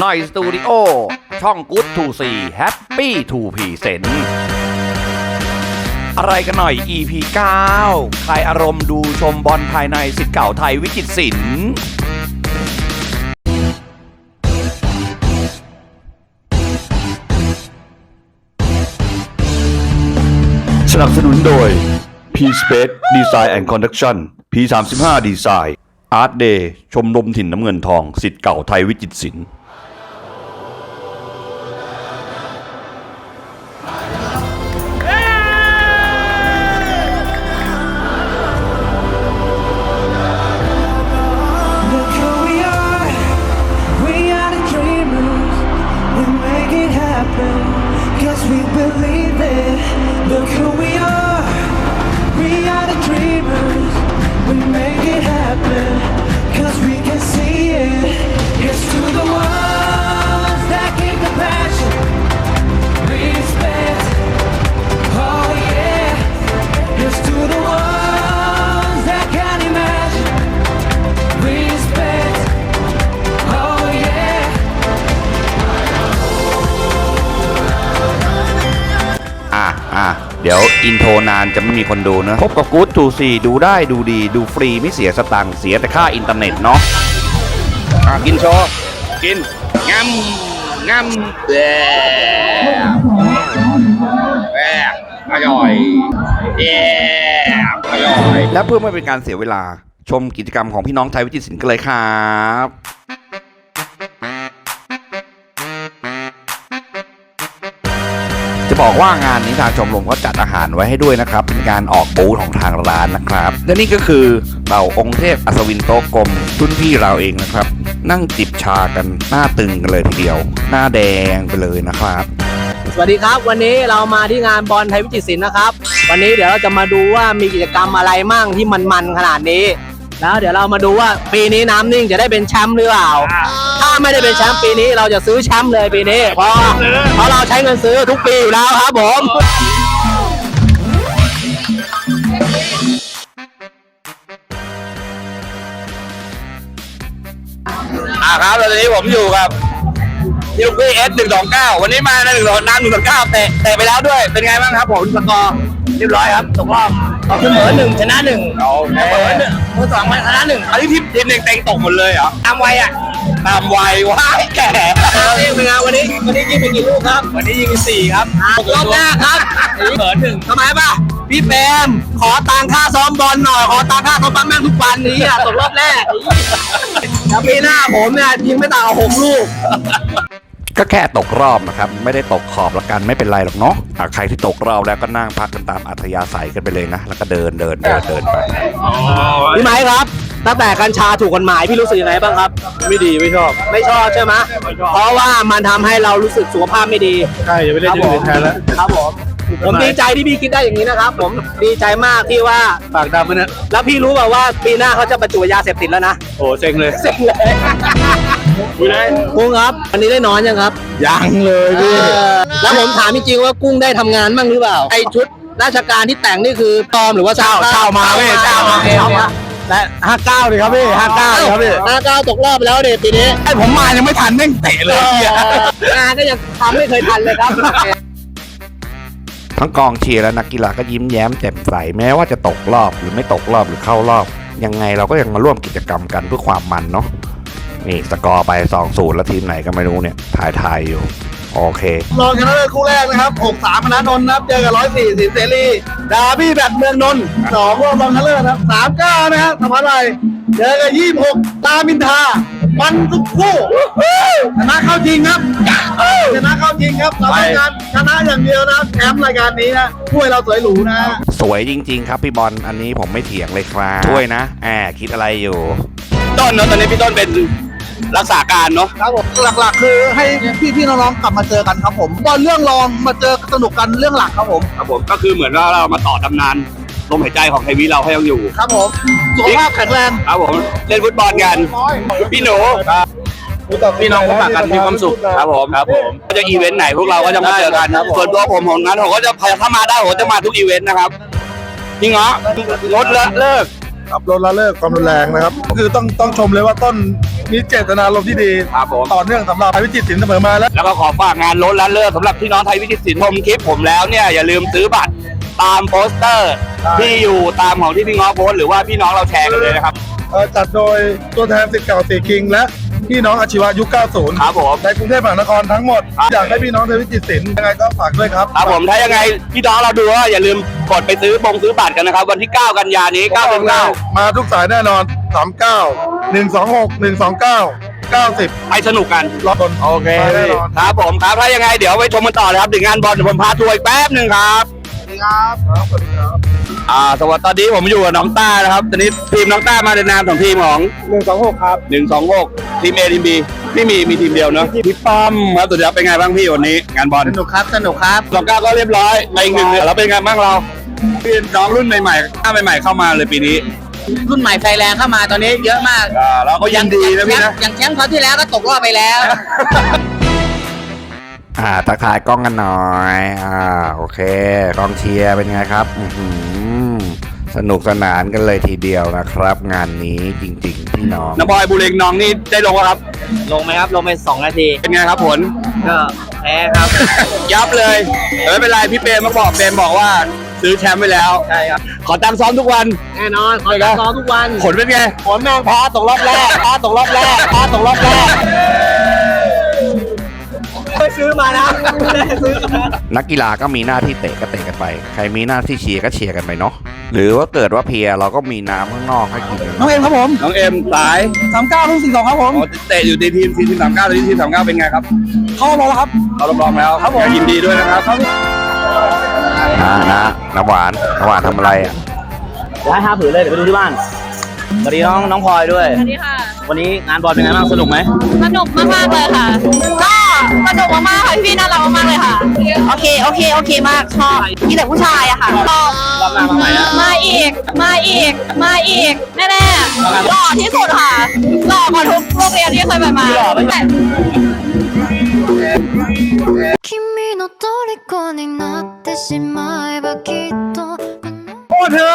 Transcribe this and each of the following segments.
ในสตูดิโอ ช่องกู๊ดทูซีแฮปปี้ทูพีเซนอะไรกันหน่อย EP 9คลายอารมณ์ดูชมบอลภายในสิทธิ์เก่าไทยวิจิตรศิลป์สนับสนุนโดย P Space Design and Construction P 3 5 Design Art Day ชมรมถิ่นน้ำเงินทองสิทธิ์เก่าไทยวิจิตรศิลป์ อะเดี๋ยวอินโทรนานจะไม่มีคนดูนะพบกับกู๊ดทูซีดูได้ดูดีดูฟรีไม่เสียสตังค์เสียแต่ค่าอินเทอร์เน็ตเนาะอะกินโชว์กินงำงำแย่แย่อร่อยแย่อร่อยและเพื่อไม่เป็นการเสียเวลาชมกิจกรรมของพี่น้องไทยวิจิตรศิลป์กันเลยครับ บอกว่างานนี้ทางชมรมก็จัดอาหารไว้ให้ด้วยนะครับเป็นการออกบูธของทางร้านนะครับและนี่ก็คือเต่าองค์เทพอัศวินโต๊ะกลมรุ่นพี่เราเองนะครับ นั่งจิบชากันหน้าตึงกันเลยทีเดียว หน้าแดงไปเลยนะครับสวัสดีครับ วันนี้เรามาที่งานบอลไทยวิจิตรศิลป์นะครับ วันนี้เดี๋ยวเราจะมาดูว่ามีกิจกรรมอะไรมั่งที่มันๆขนาดนี้ แล้วเดี๋ยวเรามาดูว่าปีนี้น้ำนิ่งจะได้เป็นแชมป์หรือเปล่าาไม่ได้เป็นแชมป์ปีนี้เราจะซื้อแชมป์เลยปีนี้เพราะเพราะเราใช้เงินซื้อทุกปีอยู่แล้วครับผมอ่าครับแล้วตอนนี้ผมอยู่กับพี่ลูกพี่เอสหนึ่งสองเก้าวันนี้มาในหนึ่งสองน้ำหนึ่งสองเก้าเตะเตะไปแล้วด้วยเป็นไงบ้างครับผมสกอร์เรียบร้อยครับตกรอบ เสมอหนึ่งชนะหนึ่งโอเค เสมอหนึ่งมือสองชนะหนึ่งอันนี้ทีมทีมหนึ่งเต็งตกหมดเลยเหรอตามไวอะตามวัยว้ายแก่เอาเองเป็นไงวันนี้วันนี้ยิงไปกี่ลูกครับวันนี้ยิงไปสี่ครับรอบหน้าครับเปิดหนึ่งทำไมป่ะพี่แปมขอตังค่าซ้อมบอลหน่อยขอตังค่าซ้อมบอลแม่งทุกวันนี้อะตกรอบแรกแล้วปีหน้าผมเนี่ยยิงไม่ต่างกับหกลูก ก็แค่ตกรอบนะครับ ไม่ได้ตกขอบละกันไม่เป็นไรหรอกเนาะอะใครที่ตกรอบแล้วก็นั่งพักกันตามอัธยาศัยกันไปเลยนะ แล้วก็เดินเดินเดินเดินไป พี่ไม้ครับ ตั้งแต่กัญชาถูกกฎหมายพี่รู้สึกยังไงบ้างครับ ไม่ดีไม่ชอบ ไม่ชอบใช่ไหมเพราะว่ามันทำให้เรารู้สึกสุขภาพไม่ดีใช่จะไปเล่นครับผมครับผมผมดีใจที่พี่คิดได้อย่างนี้นะครับ ผมดีใจมากที่ว่า ปากดำมันนะแล้วพี่รู้เปล่าว่าปีหน้าเขาจะบรรจุยาเสพติดแล้วนะโอ้เซ็งเลย เซ็งเลย คุยเลยกุ้งครับวันนี้ได้นอนยังครับยังเลยพี่เออแล้วผมถามจริงๆว่ากุ้งได้ทำงานบ้างหรือเปล่าไอชุดราชการที่แต่งนี่คือปลอมหรือว่าเช่าเช่ามาเว้ยเช่ามาโอเคโอเคและห้าเก้าเลยครับพี่ห้าเก้าเลยครับพี่ห้าเก้าตกรอบไปแล้วเด็ปีนี้ ไอผมมายังไม่ทันแม่งเตะเลยงานก็ยังทำไม่เคยทันเลยครับ ทั้งกองเชียร์และนักกีฬาก็ยิ้มแย้มแจ่มใสแม้ว่าจะตกรอบหรือไม่ตกรอบหรือเข้ารอบ ยังไงเราก็ยังมาร่วมกิจกรรมกันเพื่อความมันเนาะ นี่สกอร์ไป2 0แล้วทีมไหนก็ไม่รู้เนี่ยถ่ายทายอยู่ โอเค รองชนะเลิศคู่แรกนะครับ6 3พนันนนท์นะครับเจอกับ104สินเสรีดาบี้แบดเมืองนนท์สองรอบรองชนะเลิศนะครับ3 9นะฮะสมัยไรเจอกับ26ตามินทามันทุกคู่ชนะเข้าจริงครับชนะเข้าจริงครับเราต้องการชนะอย่างเดียวนะครับแชมป์รายการนี้นะถ้วยเราสวยหรูนะ สวยจริง ๆ ครับพี่บอลอันนี้ผมไม่เถียงเลยครับช่วยนะแอบคิดอะไรอยู่ ต้นเนาะตอนนี้พี่ต้นเป็น รักษาการเนาะครับผมหลักๆ คือให้พี่ๆน้องๆกลับมาเจอกันครับผมบอลเรื่องรองมาเจอสนุกกันเรื่องหลักครับผมครับผมก็คือเหมือนว่าเรามาต่อตำนานลมหายใจของไทยวิเราให้ยังอยู่ครับผมสุขภาพแข็งแรงครับผมเล่นฟุตบอลกัน พี่หนูพี่น้องพบปะกันมีความสุขครับผมครับผมก็จะอีเวนต์ไหนพวกเราก็จะมาเจอกันส่วนตัวผมผมนั้นผมก็จะถ้ามาได้ผมจะมาทุกอีเวนต์นะครับพี่เงาะงดละเลิก ครับรถละเลิกความรุนแรงนะครับ คือต้องต้องชมเลยว่าต้นมีเจตนารมณ์ที่ดีครับผม ต่อเนื่องสำหรับไทยวิจิตรสินเสมอมาแล้วแล้วก็ขอฝากงานล้นละเลิศสำหรับพี่น้องไทยวิจิตรศิลป์ชมคลิปผมแล้วเนี่ยอย่าลืมซื้อบัตรตามโปสเตอร์ใช่ที่อยู่ตามของที่พี่ง้อโพสต์หรือว่าพี่น้องเราแชร์กันเลยนะครับ เอ่อจัดโดยตัวแทนสิทธิ์เก่าสีคิงและ พี่น้องอาชีวะยุค 90 ครับผมในกรุงเทพมหานครทั้งหมดครับอยากให้พี่น้องไทยวิจิตรศิลป์ยังไงก็ฝากด้วยครับ ครับผมถ้ายังไงพี่น้องเราดูว่าอย่าลืมกดไปซื้อบงซื้อบัตรกันนะครับ วันที่ 9 กันยานี้9เป็น9มาทุกสายแน่นอน 39 126 129 90 ไปสนุกกันรอบนโอเคไปแน่นอนครับผมครับถ้ายังไงเดี๋ยวไปชมกันต่อเลยครับถึงงานบอลเดี๋ยวผมพาทัวร์อีกแป๊บหนึ่งครับครับสวัสดีครับ อ่าสวัสดีตอนนี้ผมอยู่กับน้องต้านะครับ ตอนนี้ทีมน้องต้ามาในนามของทีมของ126ครับหนึ่งสองหกทีมเอทีมบีไม่มีมีทีมเดียวเนอะพี่ป้อมครับสุดยอดเป็นไงบ้างพี่วันนี้ งานบอลสนุกครับ สนุกครับ สองเก้าก็เรียบร้อยไปอีกหนึ่งเดือนแล้วเป็นไงบ้างเราพี่น้องรุ่นใหม่ๆข้าใหม่ ๆ เข้ามาเลยปีนี้รุ่นใหม่ไฟแรงเข้ามาตอนนี้เยอะมากอ่าเราก็ยินดีนะพี่นะ อย่างแชมป์คราวที่แล้วก็ตกรอบไปแล้ว อ่าทักทายกล้องกันหน่อย อ่า โอเค กองเชียร์เป็นไงครับ อื้อหือ สนุกสนานกันเลยทีเดียวนะครับ งานนี้จริงๆพี่น้อง น้ำบอยบุเรงน้องนี่ได้ลงแล้วครับ ลงไหมครับ ลงไปสองนาที เป็นไงครับผล ก็แพ้ครับ ยับเลยแต่ไม่เป็นไรพี่เปรมมาบอกเปรมบอกว่า ซื้อแชมป์ไปแล้ว ใช่ครับ ขอตังค์ซ้อมทุกวัน แน่นอนขอตัดซ้อมทุกวัน ผลเป็นไง ผลแม่งแพ้ตกรอบแรกแพ้ตกรอบแรกแพ้ตกรอบแรก ไปซื้อมานะไม่ได้ซื้อมา นักกีฬาก็มีหน้าที่เตะก็เตะกันไป ใครมีหน้าที่เชียร์ก็เชียร์กันไปเนาะหรือว่าเกิดว่าเพลียเราก็มีน้ำข้างนอกให้กินกันน้องเอ็มครับผมน้องเอ็มสาย39รุ่น42ครับผม เตะอยู่ในทีมทีมสามเก้าตอนนี้ทีมสามเก้าเป็นไงครับ เข้ารอบแล้วครับ เราลองแล้วครับผม ยินดีด้วยนะครับ นะนะน้ำหวานน้ำหวานทำอะไรอะได้ห้าผืนเลยเดี๋ยวไปดูที่บ้านสวัสดีน้องน้องพลอยด้วย สวัสดีค่ะวันนี้งานบอลเป็นไงบ้างสนุกไหมสนุกมากๆเลยค่ะ ก็ สนุกมากๆค่ะพี่ๆน่ารักมากๆเลยค่ะ โอเค โอเค โอเคมากชอบมีแต่ผู้ชายอะค่ะชอบ รอบหน้ามาใหม่นะ มาอีก มาอีก มาอีก แน่ๆหล่อที่สุดค่ะ หล่อกว่าทุกโรงเรียนที่เคยไปมาแต่ 君の虜になってしまえばきっとこの โอ้เธอ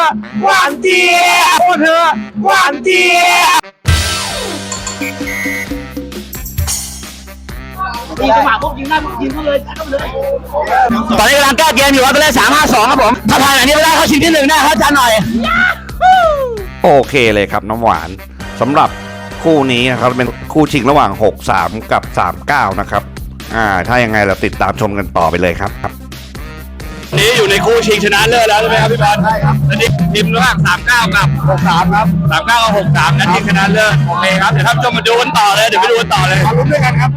หวานเจี๊ยบโอ้เธอหวานเจี๊ยบ ยิงจังหวะพวกยิงได้ยิงเขาเลยเข้าเลยตอนนี้กำลังแก้เกมอยู่ครับเป็นเลขสามห้าสองครับผมถ้าผ่านอันนี้ไม่ได้เข้าชิงที่หนึ่งได้ครับอาจารย์หน่อย โอเคเลยครับน้ำหวานสำหรับคู่นี้นะครับเป็นคู่ชิงระหว่าง 63 กับ 39 นะครับอ่าถ้ายังไงเราติดตามชมกันต่อไปเลยครับ นี้อยู่ในคู่ชิงชนะเลิศแล้วใช่ไหมครับพี่บอลใช่ครับตอนนี้ทีมระหว่าง39 กับ 63 ครับ 39 กับ 63 นั้นชิงชนะเลิศโอเคครับ เดี๋ยวท่านผู้ชมมาดูกันต่อเลย เดี๋ยวไปดูกันต่อเลยมาลุ้นด้วยกันครับ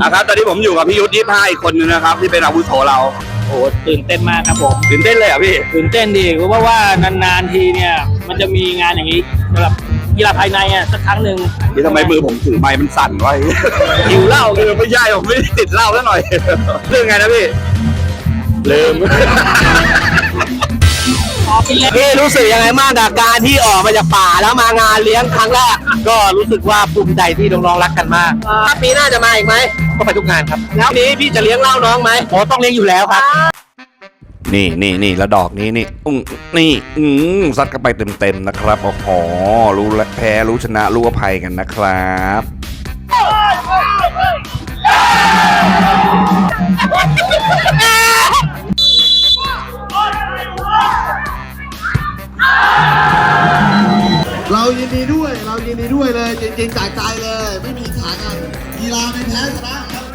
นะครับ ตอนนี้ผมอยู่กับพี่ยุทธ25อีกคนนึงนะครับ ที่เป็นอาวุโสเราโอ้โหตื่นเต้นมากครับผมตื่นเต้นเลยเหรอะพี่ตื่นเต้นดีเพราะว่าว่านานๆทีเนี่ยมันจะมีงานอย่างนี้สำหรับกีฬาภายในอะสักครั้งหนึ่งนี่ทำไมมือผมถือไม้มันสั่นวะหิวเหล้าคือไม่ใช่ผมไม่ได้ติดเหล้าซะหน่อย เรื่องไงนะพี่ ลืมพี่รู้สึกยังไงบ้างกับการที่ออกมาจากป่าแล้วมางานเลี้ยงครั้งแรกก็รู้สึกว่าภูมิใจที่น้องๆรักกันมากถ้าปีหน้าจะมาอีกไหมก็ไปทุกงานครับแล้วนี้พี่จะเลี้ยงเหล่าน้องไหมโอ้ต้องเลี้ยงอยู่แล้วครับ นี่นี่นี่แล้วดอกนี้นี่อุ้งนี่อืมซัดกันไปเต็มๆนะครับโอ้โหรู้และแพ้รู้ชนะรู้อภัยกันนะครับ ใจเลย ไม่มีขากันกีฬาไม่แพ้ชนะครับ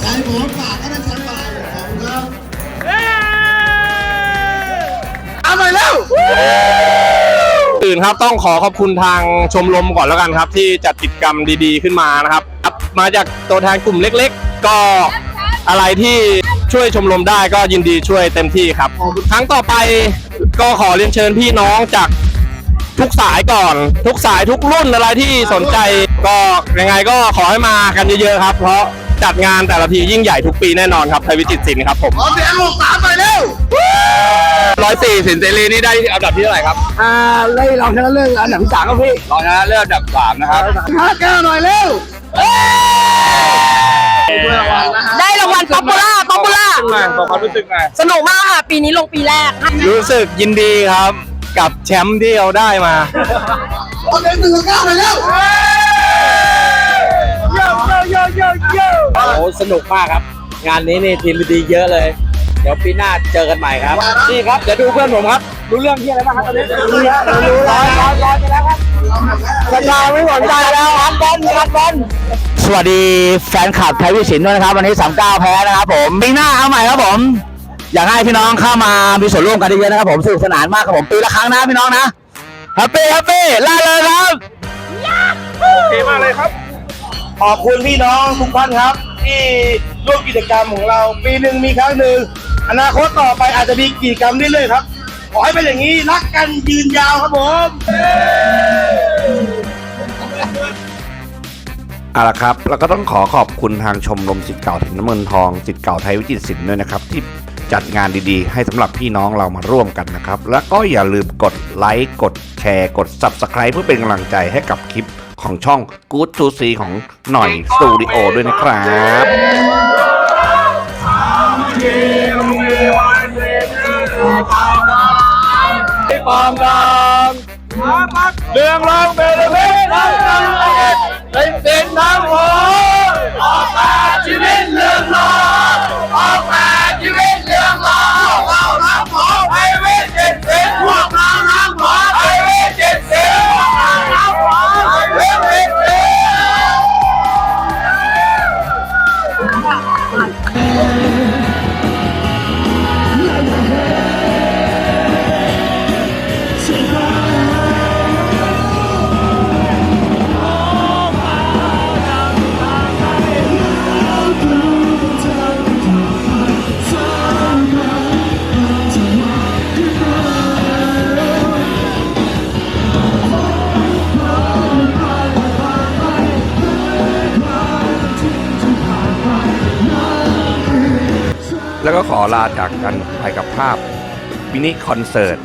ใครผมฝากก็ได้แชมป์ไปขอบคุณครับอื่นครับต้องขอขอบคุณทางชมรมก่อนแล้วกันครับ ที่จัดกิจกรรมดีๆขึ้นมานะครับครับมาจากตัวแทนกลุ่มเล็ก ๆ ก็อะไรที่ช่วยชมรมได้ก็ยินดีช่วยเต็มที่ครับ ครั้งต่อไปก็ขอเรียนเชิญพี่น้องจาก ทุกสายก่อน ทุกสายทุกรุ่นอะไรที่สนใจก็ยังไงก็ขอให้มากันเยอะๆครับ เพราะจัดงานแต่ละทียิ่งใหญ่ทุกปีแน่นอนครับไทยวิจิตรศิลป์ครับผมขอเสียงหกสามไปเร็วร้อยสี่สินเซรีนี่ได้อันดับที่เท่าไหร่ครับอ่าเล่เราชนะเรื่องอันดับที่สามครับพี่รองชนะเลิศอันดับสามนะครับห้าแก้วหน่อยเร็วได้รางวัลป๊อปปูล่าป๊อปปูล่าบอกความรู้สึกหน่อยสนุกมากค่ะปีนี้ลงปีแรก รู้สึกยินดีครับ กับแชมป์ที่เราได้มาโอเคหนึ่งกับเก้าเลยแล้วโอ้โหสนุกมากครับ งานนี้นี่ทีมดีๆเยอะเลย เดี๋ยวปีหน้าเจอกันใหม่ครับนี่ครับเดี๋ยวดูเพื่อนผมครับ รู้เรื่องที่อะไรบ้างครับตอนนี้รู้แล้วรู้แล้วร้อยร้อยไปแล้วครับสัญญาไม่สนใจแล้วฮันบอลฮันบอลสวัสดีแฟนคลับไทยวิสินด้วยนะครับ วันนี้39แพ้นะครับผมปีหน้าเอาใหม่ครับผม อยากให้พี่น้องเข้ามามีส่วนร่วมกันเยอะๆนะครับผมสนุกสนานมากครับผมปีละครั้งนะพี่น้องนะแฮปปี้แฮปปี้ล่าเลยครับ ขอบคุณพี่น้องทุกท่านครับ ที่ร่วมกิจกรรมของเรา ปีหนึ่งมีครั้งหนึ่งอนาคตต่อไปอาจจะมีกิจกรรมเรื่อยๆครับ ขอให้เป็นอย่างนี้รักกันยืนยาวครับผมเอาละครับ แล้วก็ต้องขอขอบคุณทางชมรมสิทธิ์เก่าถิ่นน้ำเงินทองสิทธิ์เก่าไทยวิจิตรศิลป์ด้วยนะครับที่ จัดงานดีๆ ให้สำหรับพี่น้องเรามาร่วมกันนะครับ แล้วก็อย่าลืมกดไลค์กดแชร์ กด Subscribe เพื่อเป็นกำลังใจให้กับคลิปของช่อง Good to See ของหน่อยสตูดิโอด้วยนะครับปองดองเรื่องร้องเบลเบลน้ำตาเป็นเป็นน้ำโหอ แล้วก็ขอลาจากกันไปกับภาพมินิคอนเสิร์ต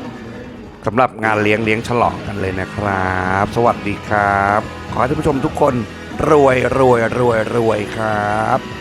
สำหรับงานเลี้ยงเลี้ยงฉลองกันเลยนะครับ สวัสดีครับ ขอให้ท่านผู้ชมทุกคนรวยรวยรวยรวยครับ